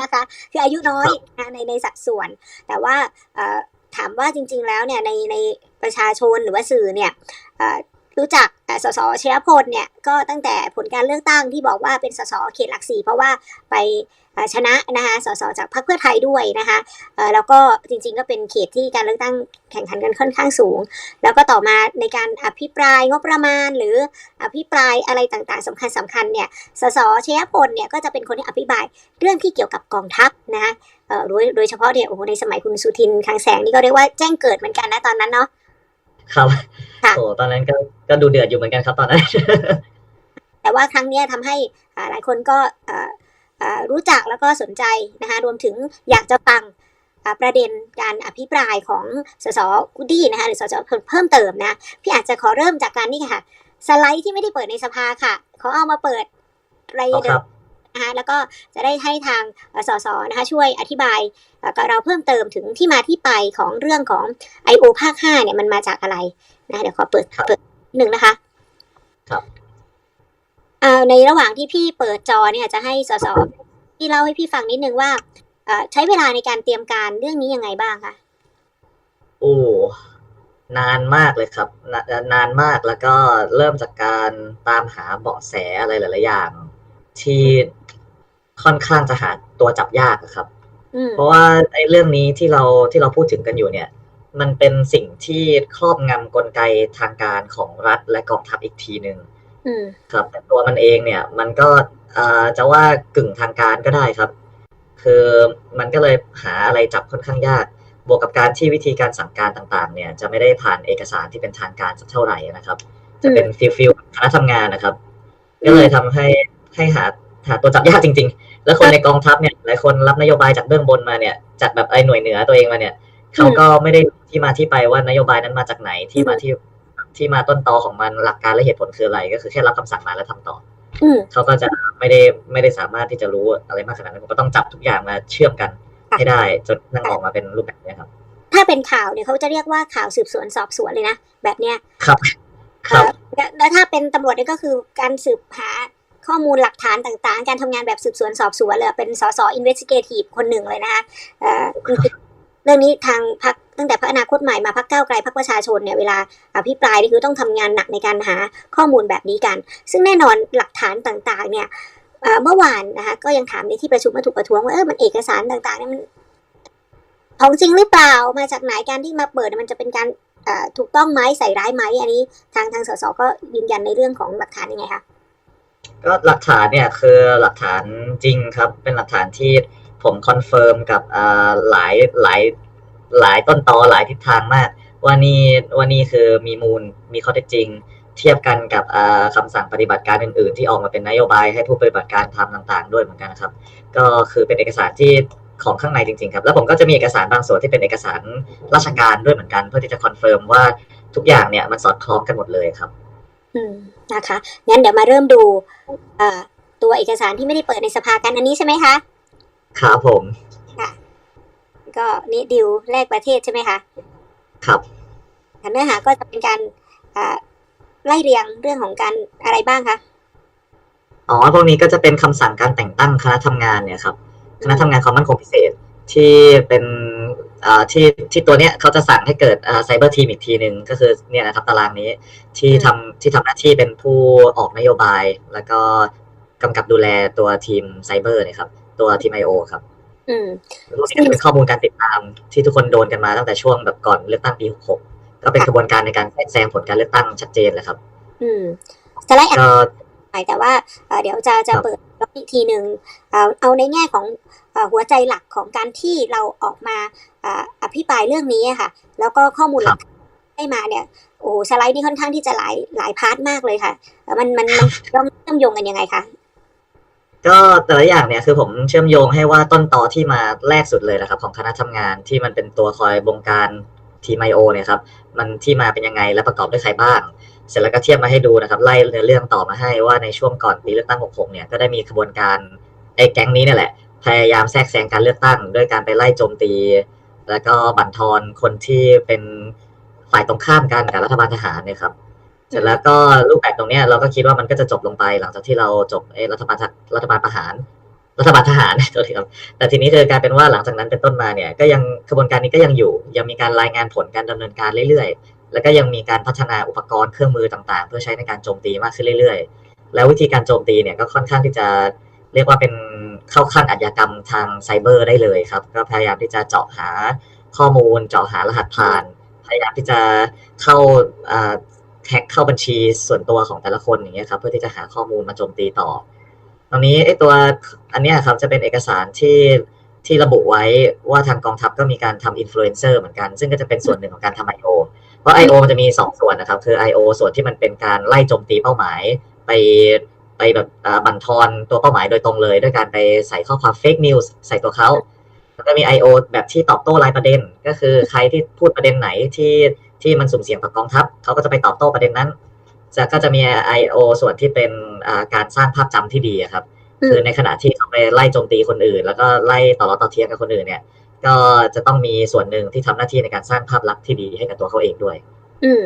นะคะคืออายุน้อยนะในในสัดส่วน แต่ว่าเอ่อถามว่าจริง ๆ แล้วเนี่ยในในประชาชนหรือว่าสื่อเนี่ยเอ่อ รู้จักเอ่อสสชยพลเนี่ยก็ตั้งแต่ผลการเลือกตั้งที่บอกว่าเป็นสสเขตหลักสี่เพราะว่าไปชนะนะคะสสจากพรรคเพื่อไทยด้วยนะคะแล้วก็จริงๆก็เป็นเขตที่การเลือกตั้งแข่งขันกันค่อนข้างสูง แล้วก็ต่อมาในการอภิปรายงบประมาณ หรืออภิปรายอะไรต่างๆสำคัญสำคัญๆเนี่ยสสชยพลเนี่ยก็จะเป็นคนที่อภิปรายเรื่องที่เกี่ยวกับกองทัพนะคะเอ่อโดยโดยเฉพาะเนี่ยโอ้โหในสมัยคุณสุทินคลังแสงนี่ก็เรียกว่าแจ้งเกิดเหมือนกันนะตอนนั้นเนาะ ครับค่ะโอ้ตอนนั้นก็ก็ดูเดือดอยู่เหมือนกันครับตอนนั้น แต่ว่าครั้งเนี้ยทำให้อ่าหลายคนก็อ่าอ่ารู้จักแล้วก็สนใจนะคะรวมถึงอยากจะฟังอ่าประเด็นการอภิปรายของสสกุดี้นะคะหรือสสเพิ่มเติมนะพี่อาจจะขอเริ่มจากการนี่ค่ะ สไลด์ที่ไม่ได้เปิดในสภาค่ะ ขอเอามาเปิดรายเอาเดิครัมบ นะคะแล้วก็จะได้ให้ทางเอ่อสสนะคะช่วยอธิบายเอ่อกับเราเพิ่มเติมถึงที่มาที่ไปของเรื่องของ I.O. ภาค5เนี่ยมันมาจากอะไรนะเดี๋ยวขอเปิดครับเปิดนิดหนึ่งนะคะครับอ่าในระหว่างที่พี่เปิดจอเนี่ยจะให้สสพี่เล่าให้พี่ฟังนิดนึงว่าเอ่อใช้เวลาในการเตรียมการเรื่องนี้ยังไงบ้างคะโอ้นานมากเลยครับนานานมากแล้วก็เริ่มจากการตามหาเบาะแสอะไรหลาย ๆ อย่าง ที่ ค่อนข้างจะหาตัวจับยากอะครับอืมเพราะว่าไอ้เรื่องนี้ที่เราที่เราพูดถึงกันอยู่เนี่ย มันเป็นสิ่งที่ครอบงำกลไกทางการของรัฐและกองทัพอีกทีหนึ่งอืมครับแต่ตัวมันเองเนี่ย มันก็เอ่อจะว่ากึ่งทางการก็ได้ครับ คือมันก็เลยหาอะไรจับค่อนข้างยาก บวกกับการที่วิธีการสั่งการต่างๆ เนี่ย จะไม่ได้ผ่านเอกสารที่เป็นทางการสักเท่าไหร่นะครับ จะเป็นฟิลฟิลคณะทำงานนะครับ ก็เลยทำให้ให้หา หาตัวจับยากจริง ๆ แล้วคนในกองทัพเนี่ยหลายคนรับนโยบายจากเบื้องบนมาเนี่ยจากแบบไอ้หน่วยเหนือตัวเองมาเนี่ยเขาก็ไม่ได้ที่มาที่ไปว่านโยบายนั้นมาจากไหนที่มาที่ที่มาต้นตอของมันหลักการและเหตุผลคืออะไร ก็คือแค่รับคำสั่งมาแล้วทำต่ออืมเขาก็จะไม่ได้ไม่ได้สามารถที่จะรู้อะไรมากขนาดนั้นผมก็ต้องจับทุกอย่างมาเชื่อมกันค่ะให้ได้จนนั่งออกมาเป็นรูปแบบเนี้ยครับ ถ้าเป็นข่าวเนี่ยเขาจะเรียกว่าข่าวสืบสวนสอบสวนเลยนะแบบเนี้ยครับ ครับเอ่อแล้วแล้วถ้าเป็นตำรวจเนี่ยก็คือการสืบหา ข้อมูลหลักฐานต่างๆ การทำงานแบบสืบสวนสอบสวนเลยเป็นสสอินเวสติเกทีฟคนหนึ่งเลยนะคะเรื่องนี้ทางพักตั้งแต่พักอนาคตใหม่มาพักก้าวไกลพักประชาชนเนี่ยเวลาอภิปรายนี่คือต้องทำงานหนักในการหาข้อมูลแบบนี้กัน ซึ่งแน่นอนหลักฐานต่างๆ เนี่ยเมื่อวานนะคะก็ยังถามในที่ประชุมมาถูกประท้วงว่าเออมันเอกสารต่างๆเนี่ยมันของจริงหรือเปล่ามาจากไหนการที่มาเปิดมันจะเป็นการถูกต้องไหมใส่ร้ายไหมอันนี้ ทางทางสสก็ยืนยันในเรื่องของหลักฐานยังไงคะ ก็หลักฐานเนี่ยคือหลักฐานจริงครับ เป็นหลักฐานที่ผมคอนเฟิร์มกับอ่าหลายหลายหลายต้นตอหลายทิศทางมาก ว่านี่ว่านี่คือมีมูลมีข้อเท็จจริง เทียบกันกับอ่าคำสั่งปฏิบัติการอื่น ๆ ที่ออกมาเป็นนโยบายให้ผู้ปฏิบัติการทำต่างๆ ด้วยเหมือนกันนะครับ ก็คือเป็นเอกสารที่ของข้างในจริง ๆ ครับ แล้วผมก็จะมีเอกสารบางส่วนที่เป็นเอกสารราชการด้วยเหมือนกัน เพื่อที่จะคอนเฟิร์มว่าทุกอย่างเนี่ยมันสอดคล้องกันหมดเลยครับ อืมนะคะงั้นเดี๋ยวมาเริ่มดูเอ่อตัวเอกสารที่ไม่ได้เปิดในสภากันอันนี้ใช่ไหมคะครับผมก็นี่ดิวแลกประเทศใช่ไหมคะครับแต่เนื้อหาก็จะเป็นการอ่าไล่เรียงเรื่องของการอะไรบ้างคะอ๋อพวกนี้ก็จะเป็นคำสั่งการแต่งตั้งคณะทำงานเนี่ยครับคณะทำงานความมั่นคงพิเศษที่เป็นอ่า ที่ที่ตัวเนี้ยเขาจะสั่งให้เกิดอ่าไซเบอร์ทีมอีกทีหนึ่งก็คือเนี่ยนะครับตารางนี้ที่ทำที่ทำหน้าที่เป็นผู้ออกนโยบาย แล้วก็กำกับดูแลตัวทีมไซเบอร์เนี่ยครับ ตัวทีมไอโอครับอืมพวกนี้จะเป็นข้อมูลการติดตามที่ทุกคนโดนกันมาตั้งแต่ช่วงแบบก่อนเลือกตั้งปี66ก็เป็นค่ะกระบวนการในการแทรกแซงผลการเลือกตั้งชัดเจนเลยครับ อืมสไลด์อ่านก็ไปแต่ว่าเอ่อเดี๋ยวจะจะครับเปิดอีกทีหนึ่งเอาเอาในแง่ของเอ่อ หัวใจหลักของการที่เราออกมาอ่าอภิปรายเรื่องนี้อะค่ะ แล้วก็ข้อมูลหลักฐานได้มาเนี่ยโอ้โหสไลด์นี่ค่อนข้างที่จะหลายหลายพาร์ทมากเลยค่ะเอ่อมันมันมันเชื่อมเชื่อมโยงกันยังไงคะก็แต่ละอย่างเนี่ยคือผมเชื่อมโยงให้ว่าต้นตอที่มาแรกสุดเลยนะครับ ของคณะทำงานที่มันเป็นตัวคอยบงการทีมไอโอเนี่ยครับมันที่มาเป็นยังไงและประกอบด้วยใครบ้าง เสร็จแล้วก็เทียบมาให้ดูนะครับ ไล่เนื้อเรื่องต่อมาให้ว่าในช่วงก่อนปีเลือกตั้ง 66 เนี่ยก็ได้มีขบวนการไอ้แก๊งนี้เนี่ยแหละ พยายามแทรกแซงการเลือกตั้ง ด้วยการไปไล่โจมตี แล้วก็บั่นทอนคนที่เป็นฝ่ายตรงข้ามกันกับรัฐบาลทหารเนี่ยครับเสร็จแล้วก็รูปแบบตรงเนี้ยเราก็คิดว่ามันก็จะจบลงไปหลังจากที่เราจบไอ้รัฐบาลรัฐบาลประหาร รัฐบาลทหารตัวทีครับแต่ทีนี้คือกลายเป็นว่าหลังจากนั้นเป็นต้นมาเนี่ยก็ยังกระบวนการนี้ก็ยังอยู่ ยังมีการรายงานผลการดำเนินการเรื่อยๆ แล้วก็ยังมีการพัฒนาอุปกรณ์เครื่องมือต่างๆ เพื่อใช้ในการโจมตีมากขึ้นเรื่อย ๆ แล้ววิธีการโจมตีเนี่ยก็ค่อนข้างที่จะเรียกว่าเป็น เข้าขั้นอาชญากรรมทางไซเบอร์ได้เลยครับ ก็พยายามที่จะเจาะหาข้อมูล เจาะหารหัสผ่าน พยายามที่จะเข้าแฮ็กเข้าบัญชีส่วนตัวของแต่ละคนอย่างเงี้ยครับ เพื่อที่จะหาข้อมูลมาโจมตีต่อ ตรงนี้ไอ้ตัวอันเนี้ยครับจะเป็นเอกสารที่ที่ระบุไว้ว่าทางกองทัพก็มีการทำอินฟลูเอนเซอร์เหมือนกัน ซึ่งก็จะเป็นส่วนหนึ่งของการทำ I.O. เพราะ I.O. มันจะมี 2 ส่วนนะครับ คือ I.O. ส่วนที่มันเป็นการไล่โจมตีเป้าหมาย ไป ไปแบบอ่าบั่นทอนตัวเป้าหมายโดยตรงเลย ด้วยการไปใส่ข้อความเฟกนิวส์ใส่ตัวเขาแล้วก็มี I.O. แบบที่ตอบโต้รายประเด็น ก็คือใครที่พูดประเด็นไหนที่ที่มันสุ่มเสี่ยงต่อกองทัพเขาก็จะไปตอบโต้ประเด็นนั้นจะก็จะมี I.O. ส่วนที่เป็นอ่าการสร้างภาพจำที่ดีอะครับอืมคือในขณะที่เขาไปไล่โจมตีคนอื่น แล้วก็ไล่ต่อล้อต่อเทียงกับคนอื่นเนี่ย ก็จะต้องมีส่วนหนึ่งที่ทำหน้าที่ในการสร้างภาพลักษณ์ที่ดีให้กับตัวเขาเองด้วย อืม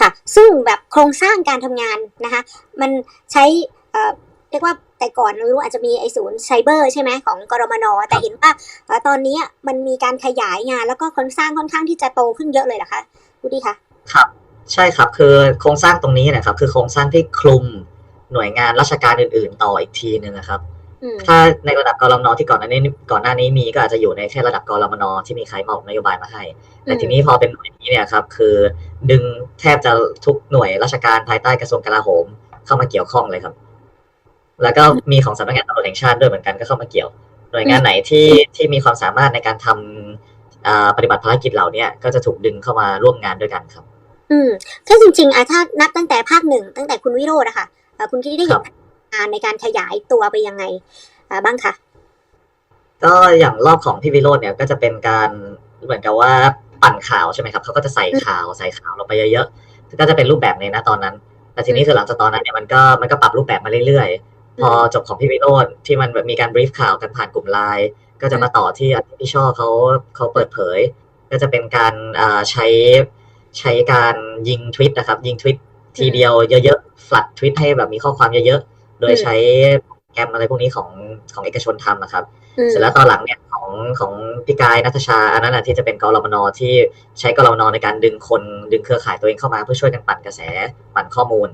ค่ะ ซึ่งแบบโครงสร้างการทำงานนะคะ มันใช้ เอ่อเรียกว่าแต่ก่อนเรารู้อาจจะมีไอศูนย์ไซเบอร์ใช่ไหมของกรมนแต่เห็นว่าเอ่อตอนนี้มันมีการขยายงานแล้วก็โครงสร้างค่อนข้างที่จะโตขึ้นเยอะเลยเหรอคะดูดีคะครับ ใช่ครับคือโครงสร้างตรงนี้นะครับ คือโครงสร้างที่คลุมหน่วยงานราชการอื่น ๆ ต่ออีกทีหนึงนะครับอืมถ้าในระดับกรมนที่ก่อนหน้านี้ก่อนหน้านี้มีก็อาจจะอยู่ในแค่ระดับกรมนที่มีใครมอบนโยบายมาให้ แต่ทีนี้พอเป็นหน่วยนี้เนี่ยครับคือดึงแทบจะทุกหน่วยราชการภายใต้กระทรวงกลาโหมเข้ามาเกี่ยวข้องเลยครับ แล้วก็มีของสำนักงานตำรวจแห่งชาติด้วยเหมือนกันก็เข้ามาเกี่ยว หน่วยงานไหนที่ที่มีความสามารถในการทำอ่าปฏิบัติภารกิจเหล่าเนี้ยก็จะถูกดึงเข้ามาร่วมงานด้วยกันครับ อืมถ้าจริงๆอะถ้านับตั้งแต่ภาคหนึ่งตั้งแต่คุณวิโรจน์อะค่ะเอ่อคุณคิดได้เห็นงานในการขยายตัวไปยังไงอ่าบ้างคะก็อย่างรอบของพี่วิโรจน์เนี่ยก็จะเป็นการเหมือนกับว่าปั่นข่าวใช่ไหมครับเขาก็จะใส่ข่าวใส่ข่าวลงไปเยอะๆก็จะเป็นรูปแบบนี้นะตอนนั้น แต่ทีนี้คือหลังจากตอนนั้นเนี่ยมันก็มันก็ปรับรูปแบบมาเรื่อยๆ พอจบของพี่วิโรจน์ที่มันแบบมีการบรีฟข่าวกันผ่านกลุ่มไลน์ก็จะมาต่อที่อันที่พี่ช่อเขาเขาเปิดเผย ก็จะเป็นการอ่าใช้ใช้การยิงทวิตนะครับ ยิงทวิตทีเดียวเยอะๆ ฟลัดทวิตให้แบบมีข้อความเยอะๆ โดยใช้แกรมอะไรพวกนี้ของของเอกชนทำนะครับอืมเสร็จแล้วตอนหลังเนี่ยของของพี่กายนัทชาอันนั้นนะที่จะเป็นกรมนที่ใช้กรมนในการดึงคนดึงเครือข่ายตัวเองเข้ามาเพื่อช่วยกันปั่นกระแสปั่นข้อมูล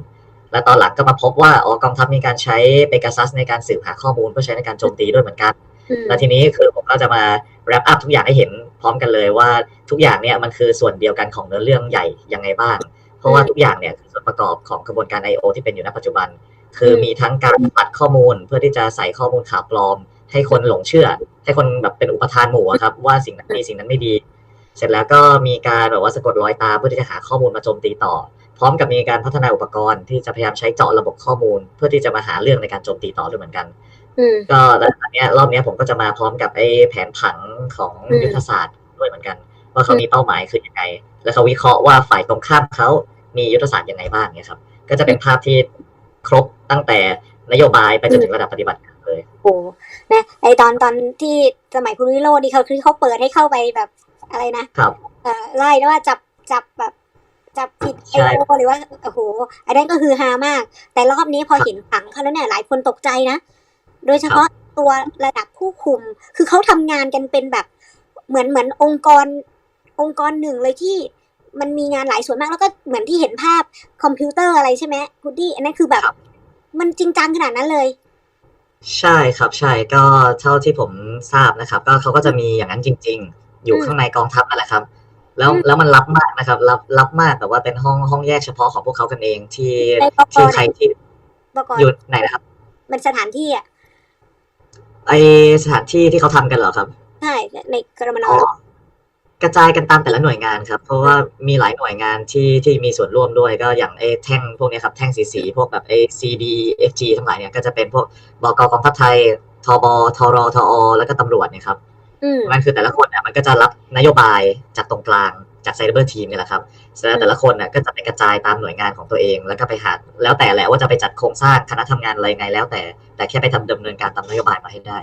และตอนหลังก็มาพบว่าอ๋อกองทัพมีการใช้เปก a ซัสในการสืบหาข้อมูลเพื่อใช้ในการโจมตีด้วยเหมือนกันอืมแล้วทีนี้คือผมก็จะมา wrap up ทุกอย่างให้เห็นพร้อมกันเลยว่าทุกอย่างเนี่ยมันคือส่วนเดียวกันของเนื้อเรื่องใหญ่ยังไงบ้าง เพราะว่าทุกอย่างเนี่ยคือส่วนประกอบของกระบวนการ I.O. ที่เป็นอยู่ณปัจจุบัน คือมีทั้งการปัดข้อมูลเพื่อที่จะใส่ข้อมูลข่าวปลอม ให้คนหลงเชื่อ ให้คนแบบเป็นอุปทานหมู่อะครับว่าสิ่งนั้นดีสิ่งนั้นไม่ดี เสร็จแล้วก็มีการแบบว่าสะกดรอยตามเพื่อที่จะหาข้อมูลมาโจมตีต่อ พร้อมกับมีการพัฒนาอุปกรณ์ที่จะพยายามใช้เจาะระบบข้อมูล เพื่อที่จะมาหาเรื่องในการโจมตีต่อด้วยเหมือนกันอืมก็แล้วอันเนี้ยรอบเนี้ยผมก็จะมาพร้อมกับไอ้แผนผังของอืมยุทธศาสตร์ด้วยเหมือนกัน ว่าเขามีเป้าหมายคือยังไง แล้วเขาวิเคราะห์ว่าฝ่ายตรงข้ามเขามียุทธศาสตร์ยังไงบ้างเนี่ยครับ ก็จะเป็นภาพที่ครบตั้งแต่นโยบายไปจนถึงระดับปฏิบัติการเลยโอ้นะไอตอนตอนที่สมัยคุณวิโรจน์นี่เขาคือเขาเปิดให้เข้าไปแบบอะไรนะครับเอ่อไล่แล้วว่าจับจับแบบ จับผิดไอใช่โอหรือว่าโอ้โหอันนั้นก็คือฮามาก แต่รอบนี้พอเห็นผังเขาแล้วเนี่ยหลายคนตกใจนะ โดยเฉพาะตัวระดับผู้คุม คือเขาทำงานกันเป็นแบบเหมือนเหมือนองค์กรองค์กรหนึ่งเลยที่มันมีงานหลายส่วนมากแล้วก็เหมือนที่เห็นภาพคอมพิวเตอร์อะไรใช่ไหมกูดี้อันนั้นคือแบบครับมันจริงจังขนาดนั้นเลย ใช่ครับใช่ก็เท่าที่ผมทราบนะครับ ก็เขาก็จะมีอย่างนั้นจริง ๆ อยู่อืมข้างในกองทัพนั่นแหละครับ แล้วอืมแล้วมันลับมากนะครับลับลับมากแต่ว่าเป็นห้องห้องแยกเฉพาะของพวกเขากันเองที่ในปกที่ใครที่ปกรอยู่ไหนนะครับ มันสถานที่อะไอสถานที่ที่เขาทำกันเหรอครับใช่ในกรมนอ๋อกระจายกันตามแต่ละหน่วยงานครับ เพราะว่ามีหลายหน่วยงานที่ที่มีส่วนร่วมด้วยก็อย่างไอ้แท่งพวกเนี้ยครับ แท่งสีสีๆพวกแบบไอ้ CD FG ทั้งหลายเนี่ยก็จะเป็นพวกบกกองทัพไทยทบทรทอแล้วก็ตำรวจเนี่ยครับอื มมันคือแต่ละคนเนี่ยมันก็จะรับนโยบายจากตรงกลางจากไซเบอร์ทีมเนี่ยแหละครับเสร็จแล้วแต่ละคนเนี่ยก็จะไปกระจายตามหน่วยงานของตัวเอง แล้วก็ไปหาแล้วแต่แหละว่าจะไปจัดโครงสร้างคณะทำงานอะไรยังไงแล้ว แต่แต่แค่ไปทำดำเนินการตามนโยบายมาให้ได้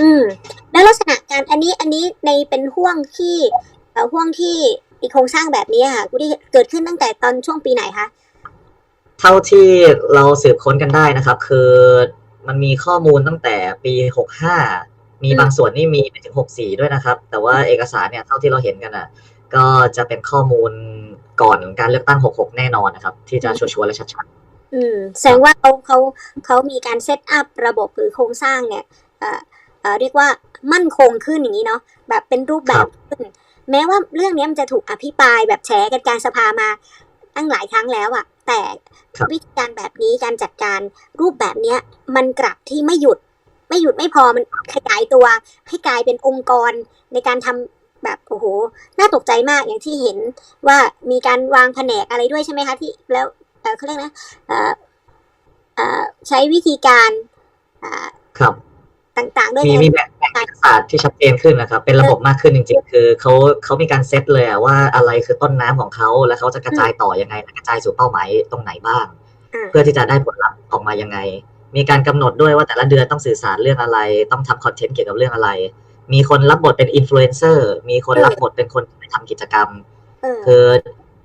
อืม แล้วลักษณะการอันนี้อันนี้ในเป็นห่วงที่เอ่อห่วงที่อีโครงสร้างแบบนี้ค่ะกูได้เกิดขึ้นตั้งแต่ตอนช่วงปีไหนคะเท่าที่เราสืบค้นกันได้นะครับ คือมันมีข้อมูลตั้งแต่ปีหกห้า มีอืมบางส่วนนี่มีไปถึงหกสี่ด้วยนะครับ แต่ว่าเอกสารเนี่ยเท่าที่เราเห็นกันอะ ก็จะเป็นข้อมูลก่อนการเลือกตั้งหกหกแน่นอนนะครับ ที่จะชัวร์ๆและชัดอืมแสดงว่าเขาเขาเขามีการเซตอัพระบบหรือโครงสร้างเนี่ยเอ่อเอ่อเรียกว่ามั่นคงขึ้นอย่างนี้เนาะแบบเป็นรูปแบบขึ้น แม้ว่าเรื่องนี้มันจะถูกอภิปรายแบบแฉกันกลารสภามาตั้งหลายครั้งแล้วอะแต่วิธีการแบบนี้การจัดการรูปแบบเนี้ยมันกลับที่ไม่หยุด ไม่หยุดไม่พอมันขยายตัวให้กลายเป็นองค์กรในการทำแบบโอ้โหน่าตกใจมากอย่างที่เห็นว่ามีการวางแผนกอะไรด้วยใช่ไหมคะที่แล้วเอ่อเขาเรียกนะเอ่อเอ่อใช้วิธีการอ่าๆครับต่างๆ ด้วยมีนะมีแบ่งแบ่งเอกสารที่ชัดเจนขึ้นนะครับ เป็นระบบมากขึ้นจริง ๆ คือเขาเขามีการเซตเลยอะว่าอะไรคือต้นน้ำของเขาแล้วเขาจะกระจายต่อยังไงและกระจายสู่เป้าหมายตรงไหนบ้างอ่าเพื่อที่จะได้ผลลัพธ์ออกมายังไง มีการกำหนดด้วยว่าแต่ละเดือนต้องสื่อสารเรื่องอะไร ต้องทำคอนเทนต์เกี่ยวกับเรื่องอะไร มีคนรับบทเป็นอินฟลูเอนเซอร์มีคนรับบทเป็นคนไปทำกิจกรรมเออคือ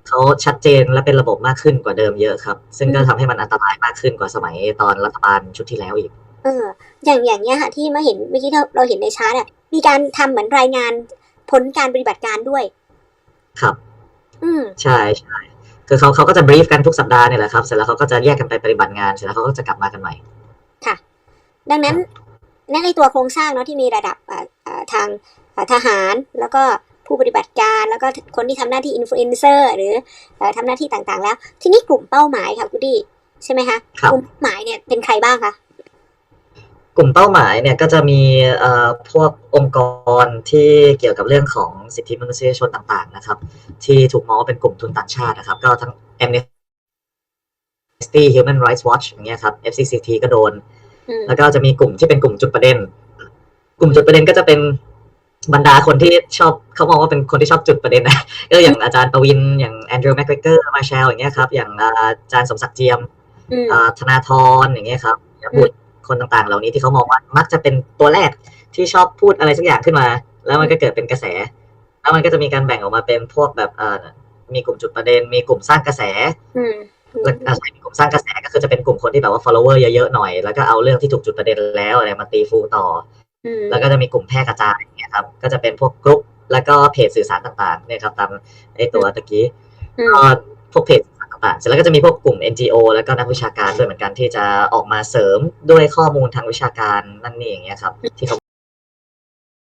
เขาชัดเจนและเป็นระบบมากขึ้นกว่าเดิมเยอะครับ ซึ่งก็ทำให้มันอันตรายมากขึ้นกว่าสมัยตอนรัฐบาลชุดที่แล้วอีก เออ อย่างอย่างเนี้ยค่ะที่มาเห็นเมื่อกี้เราเราเห็นในชาร์ตอะมีการทำเหมือนรายงานผลการปฏิบัติการด้วย ครับ อืมใช่ใช่คือเขาเขาก็จะบรีฟกันทุกสัปดาห์เนี่ยแหละครับ เสร็จแล้วเขาก็จะแยกกันไปปฏิบัติงาน เสร็จแล้วเขาก็จะกลับมากันใหม่ ดังนั้นนั่นในตัวโครงสร้างเนาะที่มีระดับอ่าอ่าทางอ่าทหารแล้วก็ผู้ปฏิบัติการแล้วก็คนที่ทำหน้าที่อินฟลูเอนเซอร์หรือเอ่อทำหน้าที่ต่างๆ แล้ว ทีนี้กลุ่มเป้าหมายค่ะคุณดีใช่ไหมคะครับกลุ่มเป้าหมายเนี่ยเป็นใครบ้างคะกลุ่มเป้าหมายเนี่ยก็จะมีเอ่อพวกองค์กรที่เกี่ยวกับเรื่องของสิทธิมนุษยชนต่างๆนะครับ ที่ถูกมองว่าเป็นกลุ่มทุนต่างชาตินะครับ ก็ทั้ง Amnesty Human Rights Watch อย่างเงี้ยครับ FCCT ก็โดนอืม แล้วก็จะมีกลุ่มที่เป็นกลุ่มจุดประเด็น กลุ่มจุดประเด็นก็จะเป็นบรรดาคนที่ชอบเขามองว่าเป็นคนที่ชอบจุดประเด็นนะก็อย่างอาจารย์ประวิน อย่างแอนดรูว์แมคเกรเกอร์มาแชลอย่างเงี้ยครับ อย่างอาจารย์สมศักดิ์เจียมอืมอ่าธนาธรอย่างเงี้ยครับบุตรคนต่างๆ เหล่านี้ที่เขามองว่ามักจะเป็นตัวแรกที่ชอบพูดอะไรสักอย่างขึ้นมา แล้วมันก็เกิดเป็นกระแส แล้วมันก็จะมีการแบ่งออกมาเป็นพวกแบบเอ่อมีกลุ่มจุดประเด็น มีกลุ่มสร้างกระแส อืมแล้วอาศัยมีกลุ่มสร้างกระแสก็คือจะเป็นกลุ่มคนที่แบบว่า follower เยอะๆหน่อย แล้วก็เอาเรื่องที่ถูกจุดประเด็นแล้วอะไรมาตีฟูต่ออืมแล้วก็จะมีกลุ่มแพร่กระจายอย่างเงี้ยครับ ก็จะเป็นพวกกรุ๊ปแล้วก็เพจสื่อสารต่างๆเนี่ยครับตามไอตัวตะกี้อืมก็พวกเพจต่างๆเสร็จแล้วก็จะมีพวกกลุ่ม NGO แล้วก็นักวิชาการด้วยเหมือนกันที่จะออกมาเสริมด้วยข้อมูลทางวิชาการนั่นนี่อย่างเงี้ยครับที่เขา